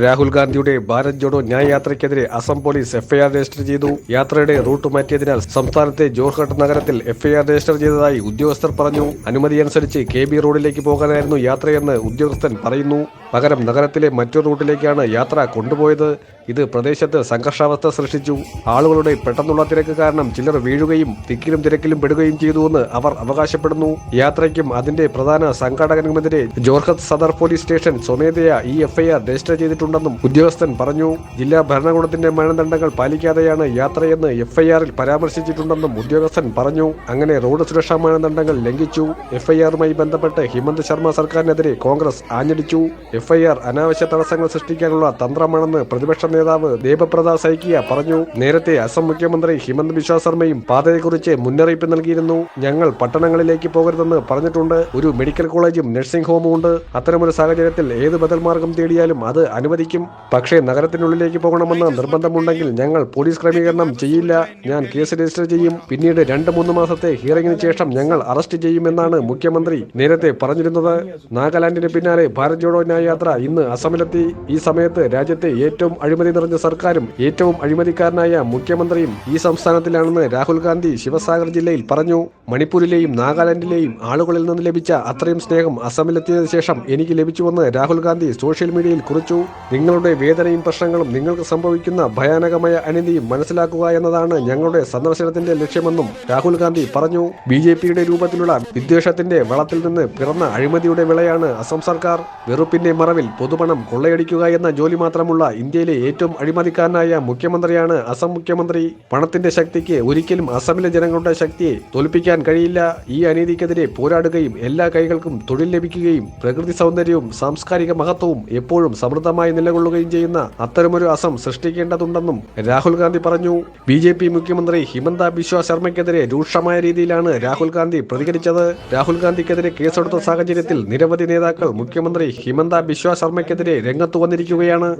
രാഹുൽ ഗാന്ധിയുടെ ഭാരത് ജോഡോ ന്യായ യാത്രയ്ക്കെതിരെ Assam police FIR register ചെയ്തു. യാത്രയുടെ റൂട്ട് മാറ്റിയതിനാൽ സംസ്ഥാനത്തെ ജോർഹട്ട് നഗരത്തിൽ എഫ്ഐആർ രജിസ്റ്റർ ചെയ്തതായി ഉദ്യോഗസ്ഥർ പറഞ്ഞു. അനുമതിയനുസരിച്ച് കെ ബി റോഡിലേക്ക് പോകാനായിരുന്നു യാത്രയെന്ന് ഉദ്യോഗസ്ഥൻ പറയുന്നു. പകരം നഗരത്തിലെ മറ്റൊരു റൂട്ടിലേക്കാണ് യാത്ര കൊണ്ടുപോയത്. ഇത് പ്രദേശത്ത് സംഘർഷാവസ്ഥ സൃഷ്ടിച്ചു. ആളുകളുടെ പെട്ടെന്നുള്ള തിരക്ക് കാരണം ചിലർ വീഴുകയും തിക്കിലും തിരക്കിലും പെടുകയും ചെയ്തുവെന്ന് അവർ അവകാശപ്പെടുന്നു. യാത്രയ്ക്കും അതിന്റെ പ്രധാന സംഘാടകനുമെതിരെ ജോർഹത്ത് സദർ പോലീസ് സ്റ്റേഷൻ സ്വമേധയാ ഈ എഫ്ഐആർ രജിസ്റ്റർ ചെയ്തിട്ടുണ്ടെന്നും ഉദ്യോഗസ്ഥൻ പറഞ്ഞു. ജില്ലാ ഭരണകൂടത്തിന്റെ മാനദണ്ഡങ്ങൾ പാലിക്കാതെയാണ് യാത്രയെന്ന് എഫ്ഐആറിൽ പരാമർശിച്ചിട്ടുണ്ടെന്നും ഉദ്യോഗസ്ഥൻ പറഞ്ഞു. അങ്ങനെ റോഡ് സുരക്ഷാ മാനദണ്ഡങ്ങൾ ലംഘിച്ചു. എഫ്ഐആറുമായി ബന്ധപ്പെട്ട് ഹിമന്ത് ശർമ്മ സർക്കാരിനെതിരെ കോൺഗ്രസ് ആഞ്ഞടിച്ചു. എഫ്ഐആർ അനാവശ്യ തടസ്സങ്ങൾ സൃഷ്ടിക്കാനുള്ള തന്ത്രമാണെന്ന് പ്രതിപക്ഷ നേതാവ് ദേവപ്രദ സൈക്കിയ പറഞ്ഞു. നേരത്തെ അസം മുഖ്യമന്ത്രി ഹിമന്ത് ബിശ്വ ശർമ്മയും പാതയെക്കുറിച്ച് മുന്നറിയിപ്പ് നൽകിയിരുന്നു. ഞങ്ങൾ പട്ടണങ്ങളിലേക്ക് പോകരുതെന്ന് പറഞ്ഞിട്ടുണ്ട്. ഒരു മെഡിക്കൽ കോളേജും നഴ്സിംഗ് ഹോമും ഉണ്ട്. അത്തരമൊരു സാഹചര്യത്തിൽ ഏത് ബദൽ മാർഗം തേടിയാലും അത് അനുവദിക്കും. പക്ഷേ നഗരത്തിനുള്ളിലേക്ക് പോകണമെന്ന് നിർബന്ധമുണ്ടെങ്കിൽ ഞങ്ങൾ പോലീസ് ക്രമീകരണം ചെയ്യില്ല. ഞാൻ കേസ് രജിസ്റ്റർ ചെയ്യും. പിന്നീട് രണ്ട് മൂന്ന് മാസത്തെ ഹിയറിംഗിന് ശേഷം ഞങ്ങൾ അറസ്റ്റ് ചെയ്യുമെന്നാണ് മുഖ്യമന്ത്രി നേരത്തെ പറഞ്ഞിരുന്നത്. നാഗാലാൻഡിന് പിന്നാലെ ഭാരത് ജോഡോ യാത്ര ഇന്ന് അസമിലെത്തി. ഈ സമയത്ത് രാജ്യത്തെ ഏറ്റവും അഴിമതി നിറഞ്ഞ സർക്കാരും ഏറ്റവും അഴിമതിക്കാരനായ മുഖ്യമന്ത്രിയും ഈ സംസ്ഥാനത്തിലാണെന്ന് രാഹുൽ ഗാന്ധി ശിവസാഗർ ജില്ലയിൽ പറഞ്ഞു. മണിപ്പൂരിലെയും നാഗാലാൻഡിലെയും ആളുകളിൽ നിന്ന് ലഭിച്ച അത്രയും സ്നേഹം അസമിലെത്തിയതിനു ശേഷം എനിക്ക് ലഭിച്ചുവെന്ന് രാഹുൽ ഗാന്ധി സോഷ്യൽ മീഡിയയിൽ കുറിച്ചു. നിങ്ങളുടെ വേദനയും പ്രശ്നങ്ങളും നിങ്ങൾക്ക് സംഭവിക്കുന്ന ഭയാനകമായ അനീതിയും മനസ്സിലാക്കുക എന്നതാണ് ഞങ്ങളുടെ സന്ദർശനത്തിന്റെ ലക്ഷ്യമെന്നും രാഹുൽ ഗാന്ധി പറഞ്ഞു. ബി ജെ പിയുടെ രൂപത്തിലുള്ള വിദ്വേഷത്തിന്റെ വളത്തിൽ നിന്ന് പിറന്ന അഴിമതിയുടെ വിളയാണ് അസം സർക്കാർ. വെറുപ്പിന്റെ മറവിൽ പൊതുപണം കൊള്ളയടിക്കുക എന്ന ജോലി മാത്രമുള്ള ഇന്ത്യയിലെ ഏറ്റവും അഴിമതിക്കാരനായ മുഖ്യമന്ത്രിയാണ് അസം മുഖ്യമന്ത്രി. പണത്തിന്റെ ശക്തിക്ക് ഒരിക്കലും അസമിലെ ജനങ്ങളുടെ ശക്തിയെ തോൽപ്പിക്കാൻ കഴിയില്ല. ഈ അനീതിക്കെതിരെ പോരാടുകയും എല്ലാ കൈകൾക്കും തൊഴിൽ ലഭിക്കുകയും പ്രകൃതി സൗന്ദര്യവും സാംസ്കാരിക മഹത്വവും എപ്പോഴും സമൃദ്ധമായി നിലകൊള്ളുകയും ചെയ്യുന്ന അത്തരമൊരു അസം സൃഷ്ടിക്കേണ്ടതുണ്ടെന്നും രാഹുൽ ഗാന്ധി പറഞ്ഞു. ബി ജെ പി മുഖ്യമന്ത്രി ഹിമന്ത ബിശ്വ ശർമ്മയ്ക്കെതിരെ രൂക്ഷമായ രീതിയിലാണ് രാഹുൽ ഗാന്ധി പ്രതികരിച്ചത്. രാഹുൽ ഗാന്ധിക്കെതിരെ കേസെടുത്ത സാഹചര്യത്തിൽ നിരവധി നേതാക്കൾ മുഖ്യമന്ത്രി ഹിമന്ത ബിശ്വ ശർമ്മയ്ക്കെതിരെ രംഗത്തു വന്നിരിക്കുകയാണ്.